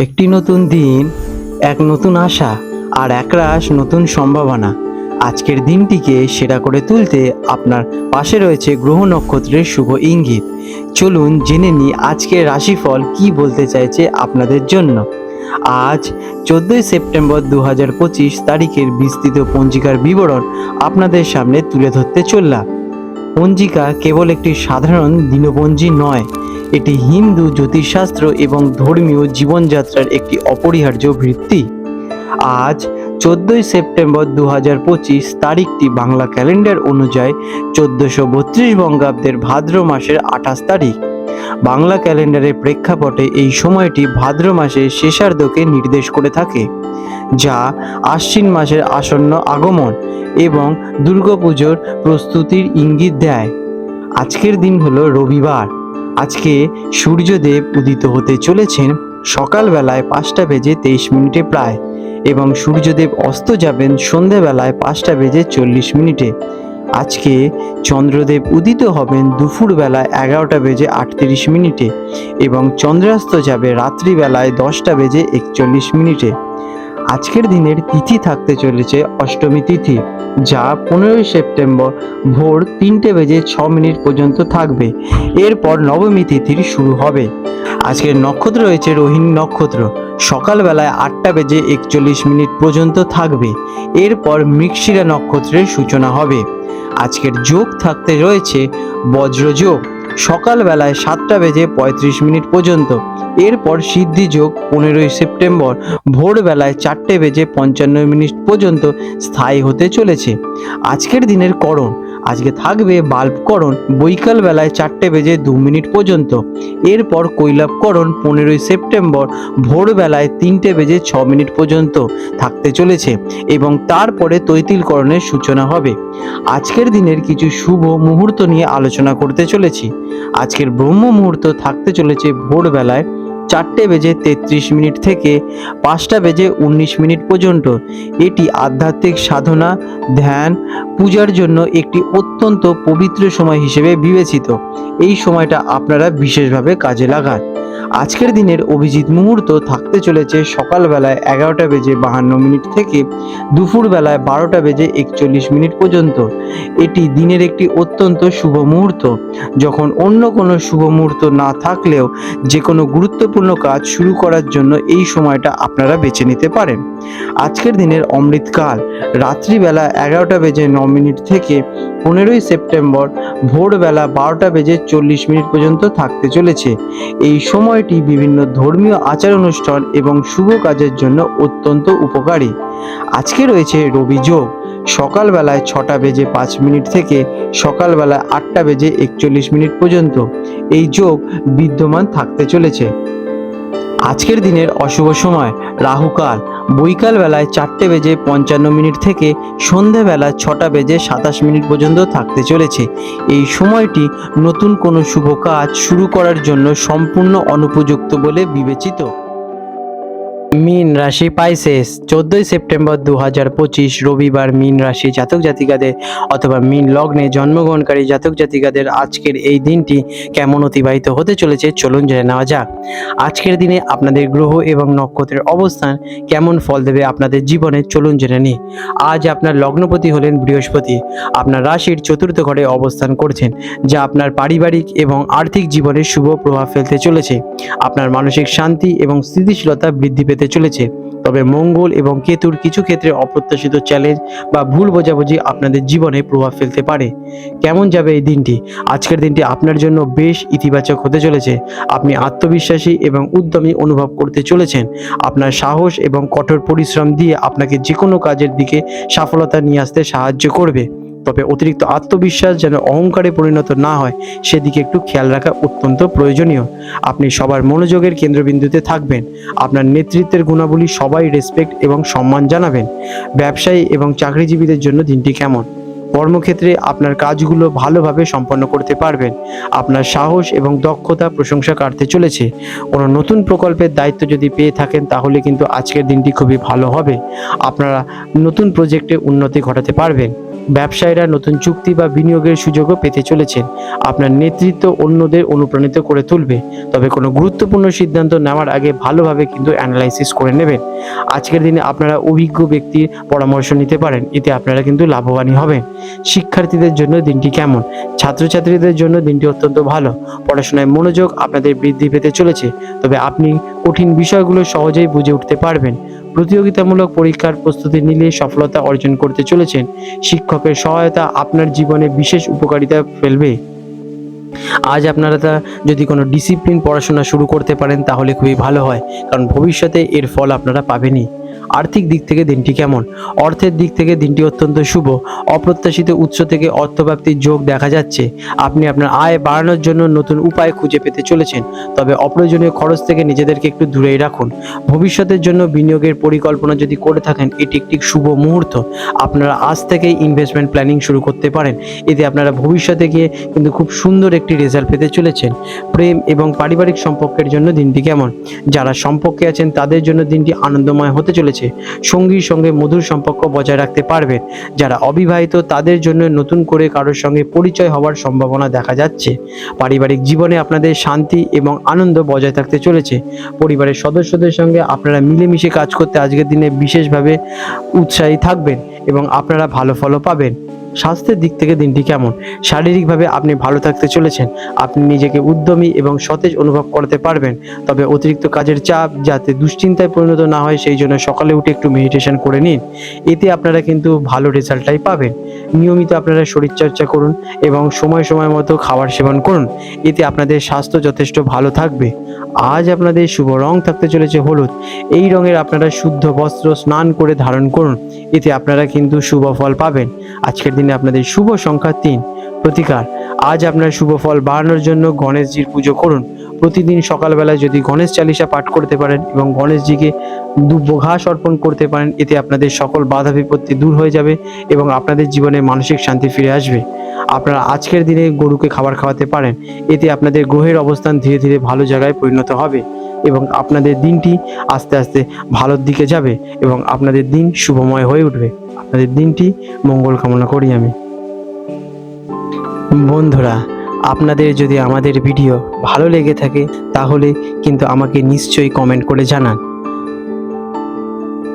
একটি নতুন দিন, এক নতুন আশা আর একরাশ নতুন সম্ভাবনা। আজকের দিনটিকে সেরা করে তুলতে আপনার পাশে রয়েছে গ্রহ নক্ষত্রের শুভ ইঙ্গিত। চলুন জেনে নিই আজকের রাশিফল কি বলতে চাইছে আপনাদের জন্য। আজ, চোদ্দোই সেপ্টেম্বর দু হাজার পঁচিশ তারিখের বিস্তৃত পঞ্জিকার বিবরণ আপনাদের সামনে তুলে ধরতে চললাম। পঞ্জিকা কেবল একটি সাধারণ দিনপঞ্জি নয় এটি হিন্দু, জ্যোতিষশাস্ত্র এবং ধর্মীয় জীবনযাত্রার একটি অপরিহার্য ভিত্তি। আজ, চোদ্দোই সেপ্টেম্বর দু হাজার পঁচিশ তারিখটি বাংলা ক্যালেন্ডার অনুযায়ী চোদ্দোশো বত্রিশ বঙ্গাব্দের ভাদ্র মাসের আঠাশ তারিখ। বাংলা ক্যালেন্ডারের প্রেক্ষাপটে এই সময়টি ভাদ্র মাসের শেষার্ধকে নির্দেশ করে থাকে, যা আশ্বিন মাসের আসন্ন আগমন এবং দুর্গাপুজোর প্রস্তুতির ইঙ্গিত দেয়। আজকের দিন হলো রবিবার। আজকে সূর্যদেব উদিত হতে চলেছেন সকালবেলায় পাঁচটা বেজে তেইশ মিনিটে প্রায় এবং সূর্যদেব অস্ত যাবেন সন্ধেবেলায় পাঁচটা বেজে চল্লিশ মিনিটে। আজকে চন্দ্রদেব উদিত হবেন দুপুরবেলায় এগারোটা বেজে আটত্রিশ মিনিটে এবং চন্দ্রাস্ত যাবে রাত্রিবেলায় দশটা বেজে একচল্লিশ মিনিটে। আজকের দিনের তিথি থাকতে চলেছে অষ্টমী তিথি, যা পনেরোই সেপ্টেম্বর ভোর তিনটে বেজে ছ মিনিট পর্যন্ত থাকবে। এরপর নবমী তিথির শুরু হবে। আজকের নক্ষত্র রয়েছে রোহিণী নক্ষত্র। সকালবেলায় আটটা বেজে একচল্লিশ মিনিট পর্যন্ত থাকবে। এরপর মৃগশিরা নক্ষত্রের সূচনা হবে। আজকের যোগ থাকতে রয়েছে বজ্রযোগ। সকালবেলায় সাতটা বেজে পঁয়ত্রিশ মিনিট পর্যন্ত। এরপর সিদ্ধি যোগ পনেরোই সেপ্টেম্বর, ভোরবেলায় চারটে বেজে পঞ্চান্ন মিনিট পর্যন্ত স্থায়ী হতে চলেছে। আজকের দিনের করণ আজকে থাকবে বাল্বকরণ বৈকাল বেলায় চারটে বেজে দু মিনিট পর্যন্ত। এরপর কৈলাপকরণ পনেরোই সেপ্টেম্বর ভোরবেলায় তিনটে বেজে ছ মিনিট পর্যন্ত থাকতে চলেছে এবং তারপরে তৈতিলকরণের সূচনা হবে। আজকের দিনের কিছু শুভ মুহূর্ত নিয়ে আলোচনা করতে চলেছি। আজকের ব্রহ্ম মুহূর্ত থাকতে চলেছে ভোরবেলায় চারটে বেজে তেত্রিশ মিনিট থেকে পাঁচটা বেজে উনিশ মিনিট পর্যন্ত। এটি আধ্যাত্মিক সাধনা, ধ্যান, পূজার জন্য একটি অত্যন্ত পবিত্র সময় হিসেবে বিবেচিত। এই সময়টা আপনারা বিশেষভাবে কাজে লাগান। আজকের দিনের অভিজিৎ মুহূর্ত থাকতে চলেছে সকালবেলায় এগারোটা বেজে বাহান্ন মিনিট থেকে দুপুরবেলায় বারোটা বেজে একচল্লিশ মিনিট পর্যন্ত। এটি দিনের একটি অত্যন্ত শুভ মুহূর্ত। যখন অন্য কোনো শুভ মুহূর্ত না থাকলেও যে কোনো গুরুত্বপূর্ণ কাজ শুরু করার জন্য এই সময়টা আপনারা বেছে নিতে পারেন। আজকের দিনের অমৃতকাল। রাত্রিবেলা এগারোটা বেজে ন মিনিট থেকে পনেরোই সেপ্টেম্বর ভোরবেলা বারোটা বেজে চল্লিশ মিনিট পর্যন্ত থাকতে চলেছে। এই সময়টি বিভিন্ন ধর্মীয় আচার অনুষ্ঠান এবং শুভ কাজের জন্য অত্যন্ত উপকারী। আজকে রয়েছে রবি যোগ। সকালবেলায় ছটা বেজে পাঁচ মিনিট থেকে সকালবেলায় আটটা বেজে একচল্লিশ মিনিট পর্যন্ত এই যোগ বিদ্যমান থাকতে চলেছে। আজকের দিনের অশুভ সময়, রাহুকাল। বৈকাল বেলায় চারটে বেজে পঞ্চান্ন মিনিট থেকে সন্ধেবেলা ছটা বেজে সাতাশ মিনিট পর্যন্ত থাকতে চলেছে। এই সময়টি নতুন কোনো শুভ কাজ শুরু করার জন্য সম্পূর্ণ অনুপযুক্ত বলে বিবেচিত। মিন রাশি পাইসেস চোদ্দোই সেপ্টেম্বর দু হাজার পঁচিশ রবিবার মিন রাশি জাতক জাতিকাদের অথবা মিন লগ্নে জন্মগ্রহণকারী জাতক জাতিকাদের আজকের এই দিনটি কেমন অতিবাহিত হতে চলেছে চলুন জেনে নেওয়া যাক। আজকের দিনে আপনাদের গ্রহ এবং নক্ষত্রের অবস্থান কেমন ফল দেবে আপনাদের জীবনে চলুন জেনে নিই। আজ আপনার লগ্নপতি হলেন বৃহস্পতি। আপনার রাশির চতুর্থ ঘরে অবস্থান করছেন, যা আপনার পারিবারিক এবং আর্থিক জীবনে শুভ প্রভাব ফেলতে চলেছে। আপনার মানসিক শান্তি এবং স্থিতিশীলতা বৃদ্ধি পেতে চলেছে। তবে মঙ্গল এবং কেতুর কিছু ক্ষেত্রে অপ্রত্যাশিত চ্যালেঞ্জ বা ভুল বোঝাবুঝি আপনাদের জীবনে প্রভাব ফেলতে পারে। কেমন যাবে এই দিনটি? আজকের দিনটি আপনার জন্য বেশ ইতিবাচক হতে চলেছে। আপনি আত্মবিশ্বাসী এবং উদ্যমী অনুভব করতে চলেছেন। আপনার সাহস এবং কঠোর পরিশ্রম দিয়ে আপনাকে যে কোনো কাজের দিকে সফলতা নিয়ে আসতে সাহায্য করবে। তবে অতিরিক্ত আত্মবিশ্বাস যেন অহংকারে পরিণত না হয়, সেদিকে একটু খেয়াল রাখা অত্যন্ত প্রয়োজনীয়। আপনি সবার মনোযোগের কেন্দ্রবিন্দুতে থাকবেন। আপনার নেতৃত্বের গুণাবলী সবাই রেসপেক্ট এবং সম্মান জানাবেন। ব্যবসায়ী এবং চাকরিজীবীদের জন্য দিনটি কেমন? কর্মক্ষেত্রে আপনার কাজগুলো ভালোভাবে সম্পন্ন করতে পারবেন। আপনার সাহস এবং দক্ষতা প্রশংসা কাটতে চলেছে। কোনো নতুন প্রকল্পের দায়িত্ব যদি পেয়ে থাকেন, তাহলে কিন্তু আজকের দিনটি খুবই ভালো হবে। আপনারা নতুন প্রজেক্টে উন্নতি ঘটাতে পারবেন। ব্যবসায়ীরা নতুন চুক্তি বা বিনিয়োগের সুযোগও পেতে চলেছেন। আপনার নেতৃত্ব অন্যদের অনুপ্রাণিত করে তুলবে। তবে কোনো গুরুত্বপূর্ণ সিদ্ধান্ত নেওয়ার আগে ভালোভাবে কিন্তু অ্যানালাইসিস করে নেবেন। আজকের দিনে আপনারা অভিজ্ঞ ব্যক্তির পরামর্শ নিতে পারেন। এতে আপনারা কিন্তু লাভবানই হবেন। শিক্ষার্থীদের জন্য দিনটি কেমন? ছাত্রছাত্রীদের জন্য দিনটি অত্যন্ত ভালো। পড়াশোনায় মনোযোগ আপনাদের বৃদ্ধি পেতে চলেছে। তবে আপনি কঠিন বিষয়গুলো সহজেই বুঝে উঠতে পারবেন। প্রতিযোগিতামূলক পরীক্ষার প্রস্তুতি নিলে সফলতা অর্জন করতে চলেছেন। শিক্ষকের সহায়তা আপনার জীবনে বিশেষ উপকারিতা ফেলবে। আজ আপনারা তা যদি কোনো ডিসিপ্লিন পড়াশোনা শুরু করতে পারেন তাহলে খুবই ভালো হয়, কারণ ভবিষ্যতে এর ফল আপনারা পাবেনই। আর্থিক দিক থেকে দিনটি কেমন? অর্থের দিক থেকে দিনটি অত্যন্ত শুভ। অপ্রত্যাশিত উৎস থেকে অর্থপ্রাপ্তির যোগ দেখা যাচ্ছে। আপনি আপনার আয় বাড়ানোর জন্য নতুন উপায় খুঁজে পেতে চলেছেন। তবে অপ্রয়োজনীয় খরচ থেকে নিজেদেরকে একটু দূরেই রাখুন। ভবিষ্যতের জন্য বিনিয়োগের পরিকল্পনা যদি করে থাকেন, এটি একটি শুভ মুহূর্ত। আপনারা আজ থেকেই ইনভেস্টমেন্ট প্ল্যানিং শুরু করতে পারেন। এতে আপনারা ভবিষ্যতে গিয়ে কিন্তু খুব সুন্দর একটি রেজাল্ট পেতে চলেছেন। প্রেম এবং পারিবারিক সম্পর্কের জন্য দিনটি কেমন? যারা সম্পর্কে আছেন, তাদের জন্য দিনটি আনন্দময় হতে চলেছে। সঙ্গীর সঙ্গে মধুর সম্পর্ক বজায় রাখতে পারবেন যারা অবিবাহিত, তাদের জন্য নতুন করে কারোর সঙ্গে পরিচয় হওয়ার সম্ভাবনা দেখা যাচ্ছে। পারিবারিক জীবনে আপনাদের শান্তি এবং আনন্দ বজায় থাকতে চলেছে। পরিবারের সদস্যদের সঙ্গে আপনারা মিলেমিশে কাজ করতে আজকের দিনে বিশেষভাবে উৎসাহী থাকবেন এবং আপনারা ভালো ফলও পাবেন। স্বাস্থ্যের দিক থেকে দিনটি কেমন? শারীরিকভাবে আপনি ভালো থাকতে চলেছেন। আপনি নিজেকে উদ্যমী এবং সতেজ অনুভব করতে পারবেন। তবে অতিরিক্ত কাজের চাপ যাতে দুশ্চিন্তায় পরিণত না হয়, সেই জন্য সকালে উঠে একটু মেডিটেশন করে নিন। এতে আপনারা কিন্তু ভালো রেজাল্টটাই পাবেন। নিয়মিত আপনারা শরীরচর্চা করুন এবং সময় সময় মতো খাবার সেবন করুন। এতে আপনাদের স্বাস্থ্য যথেষ্ট ভালো থাকবে। আজ আপনাদের শুভ রং থাকতে চলেছে হলুদ। এই রঙের আপনারা শুদ্ধ বস্ত্র স্নান করে ধারণ করুন। এতে আপনারা কিন্তু শুভ ফল পাবেন। আজকের দিনে আপনাদের শুভ সংখ্যা তিন প্রতিকার। আজ আপনার শুভ ফল বাড়ানোর জন্য গণেশজির পুজো করুন। প্রতিদিন সকালবেলায় যদি গণেশ চালিসা পাঠ করতে পারেন এবং গণেশজিকে দুব্য ঘাস অর্পণ করতে পারেন, এতে আপনাদের সকল বাধা বিপত্তি দূর হয়ে যাবে এবং আপনাদের জীবনে মানসিক শান্তি ফিরে আসবে। আপনারা আজকের দিনে গরুকে খাবার খাওয়াতে পারেন। এতে আপনাদের গ্রহের অবস্থান ধীরে ধীরে ভালো জায়গায় পরিণত হবে। এবং আপনাদের দিনটি আস্তে আস্তে ভালোর দিকে যাবে এবং আপনাদের দিন শুভময় হয়ে উঠবে। আপনাদের দিনটি মঙ্গল কামনা করি আমি। বন্ধুরা, আপনাদের যদি আমাদের ভিডিও ভালো লেগে থাকে, তাহলে কিন্তু আমাকে নিশ্চয়ই কমেন্ট করে জানান।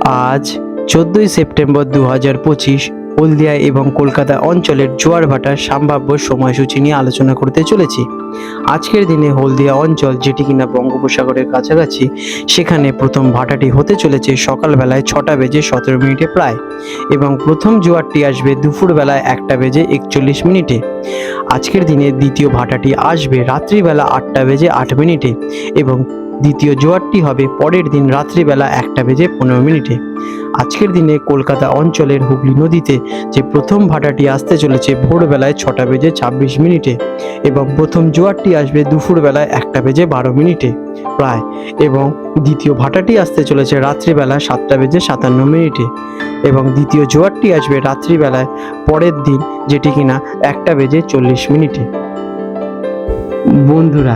আজ চোদ্দোই সেপ্টেম্বর দু হাজার পঁচিশ হলদিয়া এবং কলকাতা অঞ্চলের জোয়ার ভাটার সম্ভাব্য সময়সূচি নিয়ে আলোচনা করতে চলেছি। আজকের দিনে হলদিয়া অঞ্চল যেটি কিনা বঙ্গোপসাগরের কাছাকাছি, সেখানে প্রথম ভাটাটি হতে চলেছে সকালবেলায় ছটা বেজে সতেরো মিনিটে প্রায় এবং প্রথম জোয়ারটি আসবে দুপুরবেলায় একটা বেজে একচল্লিশ মিনিটে। আজকের দিনে দ্বিতীয় ভাটাটি আসবে রাত্রিবেলা আটটা বেজে আট মিনিটে এবং দ্বিতীয় জোয়ারটি হবে পরের দিন রাত্রিবেলা একটা বেজে পনেরো মিনিটে। আজকের দিনে কলকাতা অঞ্চলের হুগলি নদীতে যে প্রথম ভাটাটি আসতে চলেছে ভোরবেলায় ছটা বেজে ছাব্বিশ মিনিটে এবং প্রথম জোয়ারটি আসবে দুপুরবেলায় একটা বেজে বারো মিনিটে প্রায় এবং দ্বিতীয় ভাটাটি আসতে চলেছে রাত্রিবেলা সাতটা বেজে সাতান্ন মিনিটে এবং দ্বিতীয় জোয়ারটি আসবে রাত্রিবেলায় পরের দিন যেটি কিনা একটা বেজে চল্লিশ মিনিটে। বন্ধুরা